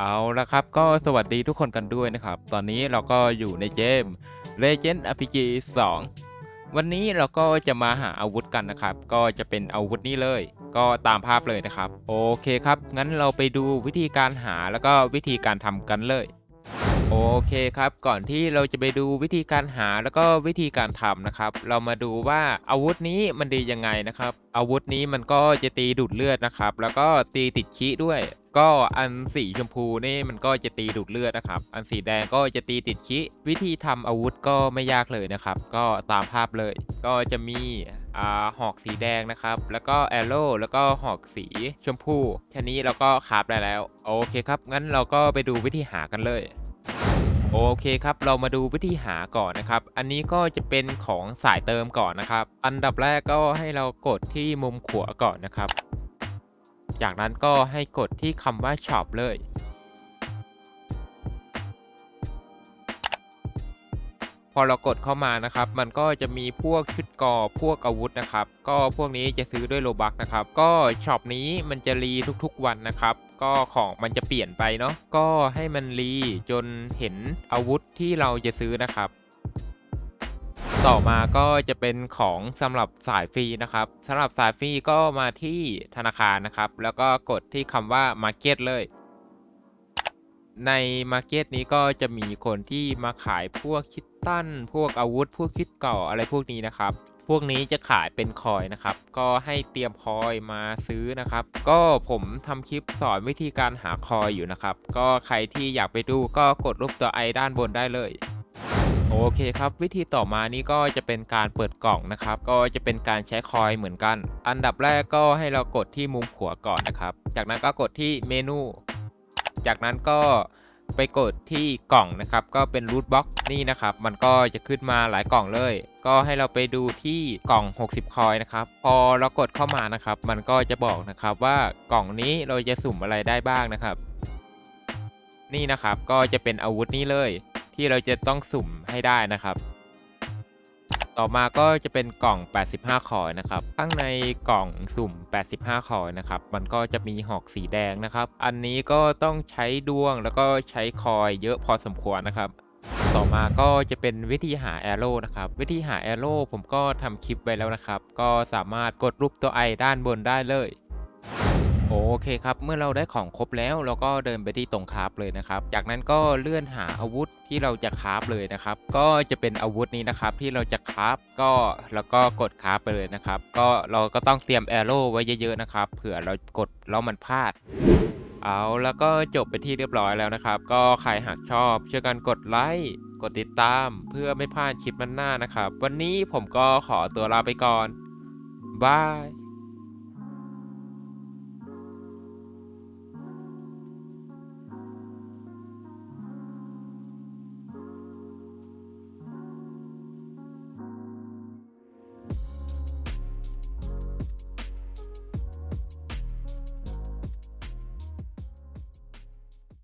เอาละครับก็สวัสดีทุกคนกันด้วยนะครับ ตอนนี้เราก็อยู่ในเกม Legend RPG 2 วันนี้เราก็จะมาหาอาวุธกันนะครับ ก็จะเป็นอาวุธนี้เลย ก็ตามภาพเลยนะครับ โอเคครับ งั้นเราไปดูวิธีการหาแล้วก็วิธีการทำกันเลย โอเคครับ ก่อนที่เราจะไปดูวิธีการหาแล้วก็วิธีการทำนะครับ เรามาดูว่าอาวุธนี้มันดียังไงนะครับ อาวุธนี้มันก็จะตีดูดเลือดนะครับ แล้วก็ตีติดขี้ด้วย ก็อันสีชมพูนี่มันก็จะตีดูดเลือดนะครับ อันสีแดงก็จะตีติดขี้วิธีทำอาวุธก็ไม่ยากเลยนะครับ ก็ตามภาพเลย ก็จะมีอ่าหอกสีแดงนะครับ แล้วก็แอโร่แล้วก็หอกสีชมพูแค่นี้เราก็คาฟได้แล้ว โอเคครับ งั้นเราก็ไปดูวิธีหากันเลยโอเคครับ เรามาดูวิธีหาก่อนนะครับ อันนี้ก็จะเป็นของสายเติมก่อนนะครับ อันดับแรกก็ให้เรากดที่มุมขวาก่อนนะครับ จากนั้นก็ให้กดที่คำว่า shop เลย พอเรากดเข้ามานะครับ มันก็จะมีพวกชุดกอพวกอาวุธนะครับ ก็พวกนี้จะซื้อด้วยโลบักนะครับ ก็ช็อปนี้มันจะรีทุกๆวันนะครับ ก็ของมันจะเปลี่ยนไปเนาะ ก็ให้มันรีจนเห็นอาวุธที่เราจะซื้อนะครับ ต่อมาก็จะเป็นของสำหรับสายฟรีนะครับสำหรับสายฟรีก็มาที่ธนาคารนะครับ แล้วก็กดที่คำว่า Market เลย ใน Market นี้ก็จะมีคนที่มาขายพวกคิตตันพวกอาวุธ พวกคิดเก่าอะไรพวกนี้นะครับพวกนี้จะขายเป็นคอยนะครับ ก็ให้เตรียมคอยมาซื้อนะครับ ก็ผมทำคลิปสอนวิธีการหาคอยอยู่นะครับ ก็ใครที่อยากไปดูก็กดรูปตัวไอด้านบนได้เลย โอเคครับ วิธีต่อมานี้ก็จะเป็นการเปิดกล่องนะครับ ก็จะเป็นการใช้คอยเหมือนกัน อันดับแรกก็ให้เรากดที่มุมขวาก่อนนะครับ จากนั้นก็กดที่เมนู จากนั้นก็ไปกดที่กล่องนะครับ ก็เป็นรูทบ็อกนี่นะครับ มันก็จะขึ้นมาหลายกล่องเลย ก็ให้เราไปดูที่กล่อง 60 คอยนะครับ พอเรากดเข้ามานะครับ มันก็จะบอกนะครับว่ากล่องนี้เราจะสุ่มอะไรได้บ้างนะครับ นี่นะครับก็จะเป็นอาวุธนี้เลย ที่เราจะต้องสุ่มให้ได้นะครับ ต่อมาก็จะเป็นกล่อง 85คอยนะครับ ข้างในกล่องสุ่ม 85คอยนะครับ มันก็จะมีหอกสีแดงนะครับ อันนี้ก็ต้องใช้ดวงแล้วก็ใช้คอยเยอะพอสมควรนะครับต่อมาก็จะเป็นวิธีหาแอโร่นะครับ วิธีหาแอโร่ผมก็ทำคลิปไว้แล้วนะครับ ก็สามารถกดรูปตัวไอด้านบนได้เลย เคครับเมื่อเราได้ของครบแล้วเราก็เดินไปที่ตรงคราฟเลยนะครับ จากนั้นก็เลื่อนหาอาวุธที่เราจะคราฟเลยนะครับ ก็จะเป็นอาวุธนี้นะครับที่เราจะคราฟก็แล้วก็กดคราฟไปเลยนะครับ ก็เราก็ต้องเตรียมแอโร่ไว้เยอะๆนะครับเผื่อเรากดแล้วมันพลาดเอาแล้วก็จบไปที่เรียบร้อยแล้วนะครับ ก็ใครหากชอบช่วยกันกดไลค์กดติดตามเพื่อไม่พลาดคลิปหน้าๆนะครับ วันนี้ผมก็ขอตัวลาไปก่อนบาย